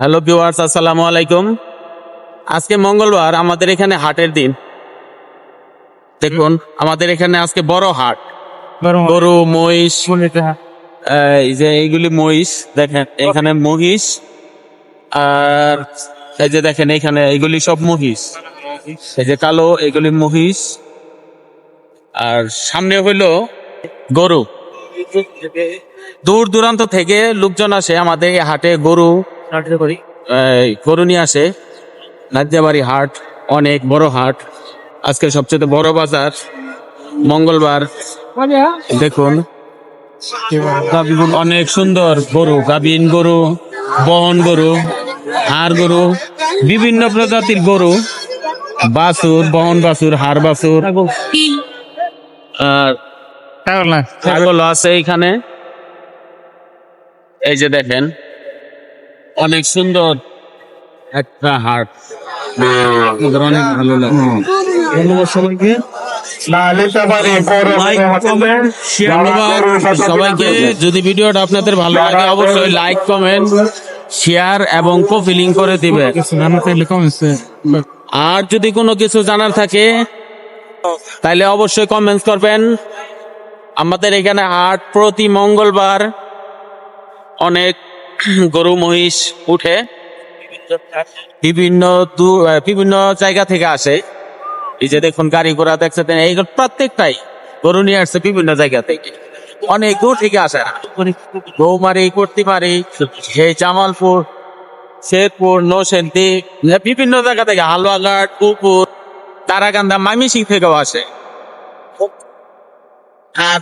Hello viewers আসসালামু আলাইকুম। আজকে মঙ্গলবার আমাদের এখানে হাটের দিন। দেখুন আমাদের এখানে আজকে বড় হাট। গরু মহিষ এই যে এইগুলি মহিষ দেখেন এখানে মহিষ আর এই যে দেখেন এখানে এইগুলি সব মহিষ। এই যে কালো এগুলি মহিষ। আর সামনে হইল গরু। দূর দূরান্ত থেকে লোকজন আসে আমাদের হাটে গরু গরু নিয়ে আসে নাজিয়াবাড়ি হাট অনেক বড় হাট আজকে সবচেয়ে বড় বাজার মঙ্গলবার। দেখুন অনেক সুন্দর গরু গাবিন গরু বহন গরু হাড় গরু বিভিন্ন প্রজাতির গরু বাছুর বহন বাছুর হাড় বাছুর। আর ছাগল আছে এখানে এই যে দেখেন অনেক সুন্দর। একটা হাট আমাদের অনেক ভালো লাগে। ধন্যবাদ সবাইকে। ধন্যবাদ সবাইকে। যদি ভিডিওটা আপনাদের ভালো লাগে অবশ্যই লাইক কমেন্ট শেয়ার এবং কপি লিঙ্ক করে দিবে। আর যদি কোনো কিছু জানার থাকে তাহলে অবশ্যই কমেন্টস করবেন। আমাদের এখানে হাট প্রতি মঙ্গলবার অনেক গরু মহিষ উঠে বিভিন্ন বিভিন্ন জায়গা থেকে আসে। এই যে দেখুন গাড়ি ঘোড়া দেখছেন এই প্রত্যেকটাই গরু নিয়ে আসছে বিভিন্ন জায়গা থেকে। অনেক দূর থেকে আসে। বৌমারি কর্তিমারি এই জামালপুর শেরপুর নৌসেন্দি বিভিন্ন জায়গা থেকে হালুয়াঘাট পুকুর তারাকান্দা মাইমিসিং থেকেও আসে। আর